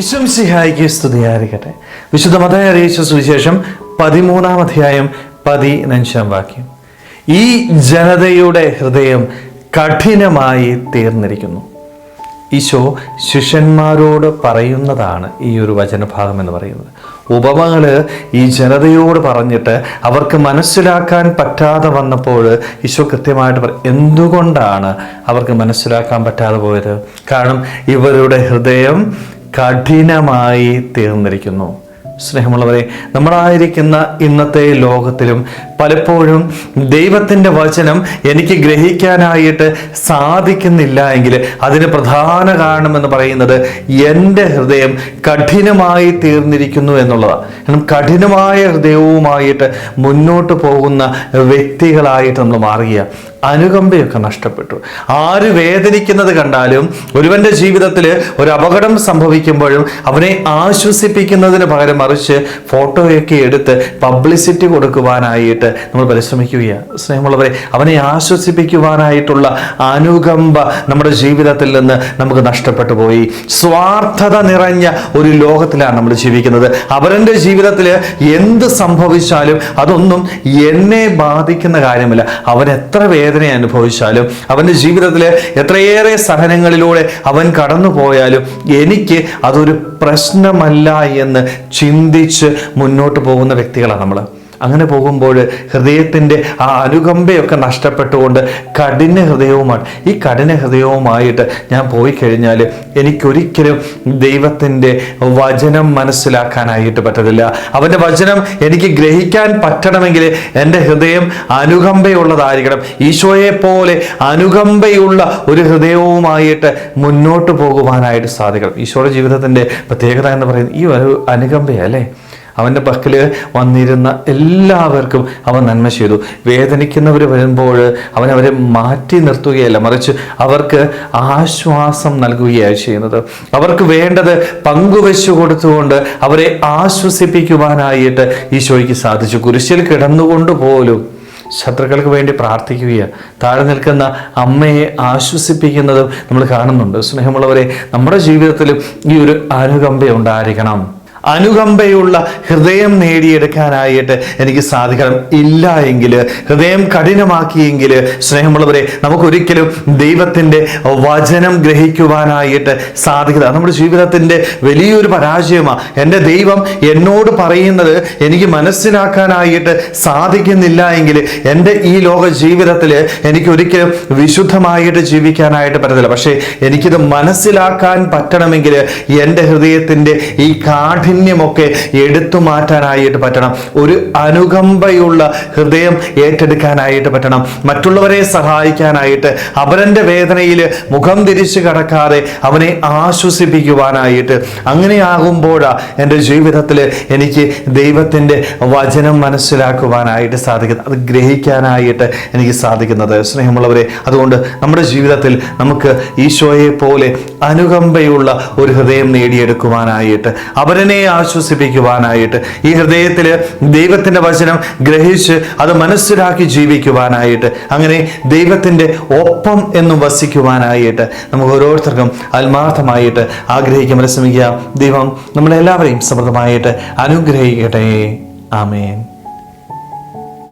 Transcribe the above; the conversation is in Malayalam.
ഇശംസിഹായിക്ക് സ്തുതിയായിരിക്കട്ടെ വിശുദ്ധ മതയെ അറിയിച്ച സുവിശേഷം പതിമൂന്നാം അധ്യായം പതിനഞ്ചാം വാക്യം. ഈ ജനതയുടെ ഹൃദയം കഠിനമായി തീർന്നിരിക്കുന്നു. ഈശോ ശിഷ്യന്മാരോട് പറയുന്നതാണ് ഈ ഒരു വചനഭാഗം എന്ന് പറയുന്നത്. ഉപമകൾ ഈ ജനതയോട് പറഞ്ഞിട്ട് അവർക്ക് മനസ്സിലാക്കാൻ പറ്റാതെ വന്നപ്പോൾ ഈശോ കൃത്യമായിട്ട് പറ എന്തുകൊണ്ടാണ് അവർക്ക് മനസ്സിലാക്കാൻ പറ്റാതെ പോയത്? കാരണം ഇവരുടെ ഹൃദയം കഠിനമായി തീർന്നിരിക്കുന്നു. സ്നേഹമുള്ളവരെ നമ്മളായിരിക്കുന്ന ഇന്നത്തെ ലോകത്തിലും പലപ്പോഴും ദൈവത്തിന്റെ വചനം എനിക്ക് ഗ്രഹിക്കാനായിട്ട് സാധിക്കുന്നില്ല എങ്കിൽ അതിന് പ്രധാന കാരണമെന്ന് പറയുന്നത് എന്റെ ഹൃദയം കഠിനമായി തീർന്നിരിക്കുന്നു എന്നുള്ളതാണ്. കാരണം കഠിനമായ ഹൃദയവുമായിട്ട് മുന്നോട്ട് പോകുന്ന വ്യക്തികളായിട്ട് നമ്മൾ മാറുക അനുകമ്പയൊക്കെ നഷ്ടപ്പെട്ടു. ആര് വേദനിക്കുന്നത് കണ്ടാലും ഒരുവന്റെ ജീവിതത്തിൽ ഒരു അപകടം സംഭവിക്കുമ്പോഴും അവനെ ആശ്വസിപ്പിക്കുന്നതിന് പകരം മറിച്ച് ഫോട്ടോയൊക്കെ എടുത്ത് പബ്ലിസിറ്റി കൊടുക്കുവാനായിട്ട് നമ്മൾ പരിശ്രമിക്കുകയാണ്. സ്നേഹമുള്ളവരെ അവനെ ആശ്വസിപ്പിക്കുവാനായിട്ടുള്ള അനുകമ്പ നമ്മുടെ ജീവിതത്തിൽ നിന്ന് നമുക്ക് നഷ്ടപ്പെട്ടു പോയി. സ്വാർത്ഥത നിറഞ്ഞ ഒരു ലോകത്തിലാണ് നമ്മൾ ജീവിക്കുന്നത്. അവരന്റെ ജീവിതത്തിൽ എന്ത് സംഭവിച്ചാലും അതൊന്നും എന്നെ ബാധിക്കുന്ന കാര്യമല്ല. അവൻ എത്ര വേദന അനുഭവിച്ചാലും അവന്റെ ജീവിതത്തിലെ എത്രയേറെ സഹനങ്ങളിലൂടെ അവൻ കടന്നു പോയാലും എനിക്ക് അതൊരു പ്രശ്നമല്ല എന്ന് ചിന്തിച്ച് മുന്നോട്ട് പോകുന്ന വ്യക്തികളാണ് നമ്മൾ. അങ്ങനെ പോകുമ്പോൾ ഹൃദയത്തിന്റെ ആ അനുകമ്പയൊക്കെ നഷ്ടപ്പെട്ടുകൊണ്ട് കഠിന ഹൃദയവുമാണ്. ഈ കഠിന ഹൃദയവുമായിട്ട് ഞാൻ പോയി കഴിഞ്ഞാൽ എനിക്കൊരിക്കലും ദൈവത്തിന്റെ വചനം മനസ്സിലാക്കാനായിട്ട് പറ്റത്തില്ല. അവന്റെ വചനം എനിക്ക് ഗ്രഹിക്കാൻ പറ്റണമെങ്കിൽ എന്റെ ഹൃദയം അനുകമ്പയുള്ളതായിരിക്കണം. ഈശോയെ പോലെ അനുകമ്പയുള്ള ഒരു ഹൃദയവുമായിട്ട് മുന്നോട്ട് പോകുവാനായിട്ട് സാധിക്കണം. ഈശോയുടെ ജീവിതത്തിന്റെ പ്രത്യേകത എന്ന് പറയുന്നത് ഈ ഒരു അനുകമ്പയല്ലേ? അവന്റെ പക്കൽ വന്നിരുന്ന എല്ലാവർക്കും അവൻ നന്മ ചെയ്തു. വേദനിക്കുന്നവർ വരുമ്പോൾ അവൻ അവരെ മാറ്റി നിർത്തുകയല്ല മറിച്ച് അവർക്ക് ആശ്വാസം നൽകുകയാണ് ചെയ്യുന്നത്. അവർക്ക് വേണ്ടത് പങ്കുവെച്ചു കൊടുത്തുകൊണ്ട് അവരെ ആശ്വസിപ്പിക്കുവാനായിട്ട് ഈശോയ്ക്ക് സാധിച്ചു. കുരിശിൽ കിടന്നുകൊണ്ട് പോലും ശത്രുക്കൾക്ക് വേണ്ടി പ്രാർത്ഥിക്കുകയാണ്. താഴെ നിൽക്കുന്ന അമ്മയെ ആശ്വസിപ്പിക്കുന്നതും നമ്മൾ കാണുന്നുണ്ട്. സ്നേഹമുള്ളവരെ നമ്മുടെ ജീവിതത്തിലും ഈ ഒരു അനുകമ്പ ഉണ്ടായിരിക്കണം. അനുകമ്പയുള്ള ഹൃദയം നേടിയെടുക്കാനായിട്ട് എനിക്ക് സാധിക്കണം. ഇല്ല എങ്കിൽ ഹൃദയം കഠിനമാക്കിയെങ്കിൽ സ്നേഹമുള്ളവരെ നമുക്കൊരിക്കലും ദൈവത്തിന്റെ വചനം ഗ്രഹിക്കുവാനായിട്ട് സാധിക്കില്ല. നമ്മുടെ ജീവിതത്തിന്റെ വലിയൊരു പരാജയമാണ് എന്റെ ദൈവം എന്നോട് പറയുന്നത് എനിക്ക് മനസ്സിലാക്കാനായിട്ട് സാധിക്കുന്നില്ല എങ്കിൽ എന്റെ ഈ ലോക ജീവിതത്തിൽ എനിക്ക് ഒരിക്കലും വിശുദ്ധമായിട്ട് ജീവിക്കാനായിട്ട് പറ്റത്തില്ല. പക്ഷേ എനിക്കിത് മനസ്സിലാക്കാൻ പറ്റണമെങ്കിൽ എന്റെ ഹൃദയത്തിന്റെ ഈ കാഠിന്യം കാഠിന്യമൊക്കെ എടുത്തു മാറ്റാനായിട്ട് പറ്റണം. ഒരു അനുകമ്പയുള്ള ഹൃദയം ഏറ്റെടുക്കാനായിട്ട് പറ്റണം. മറ്റുള്ളവരെ സഹായിക്കാനായിട്ട് അവരന്റെ വേദനയിൽ മുഖം തിരിച്ചു കടക്കാതെ അവനെ ആശ്വസിപ്പിക്കുവാനായിട്ട്. അങ്ങനെയാകുമ്പോഴാണ് എന്റെ ജീവിതത്തിൽ എനിക്ക് ദൈവത്തിന്റെ വചനം മനസ്സിലാക്കുവാനായിട്ട് സാധിക്കുന്നത്. അത് ഗ്രഹിക്കാനായിട്ട് എനിക്ക് സാധിക്കുന്നത്. സ്നേഹമുള്ളവരെ അതുകൊണ്ട് നമ്മുടെ ജീവിതത്തിൽ നമുക്ക് ഈശോയെ പോലെ അനുകമ്പയുള്ള ഒരു ഹൃദയം നേടിയെടുക്കുവാനായിട്ട് അവരനെ ആശ്വസിപ്പിക്കുവാനായിട്ട് ഈ ഹൃദയത്തിൽ ദൈവത്തിന്റെ വചനം ഗ്രഹിച്ച് അത് മനസ്സിലാക്കി ജീവിക്കുവാനായിട്ട് അങ്ങനെ ദൈവത്തിന്റെ ഒപ്പം എന്നും വസിക്കുവാനായിട്ട് നമുക്ക് ഓരോരുത്തർക്കും ആത്മാർത്ഥമായിട്ട് ആഗ്രഹിക്കാൻ പരിശ്രമിക്കുക ദൈവം നമ്മളെല്ലാവരെയും സമൃദ്ധമായിട്ട് അനുഗ്രഹിക്കട്ടെ. ആമേൻ.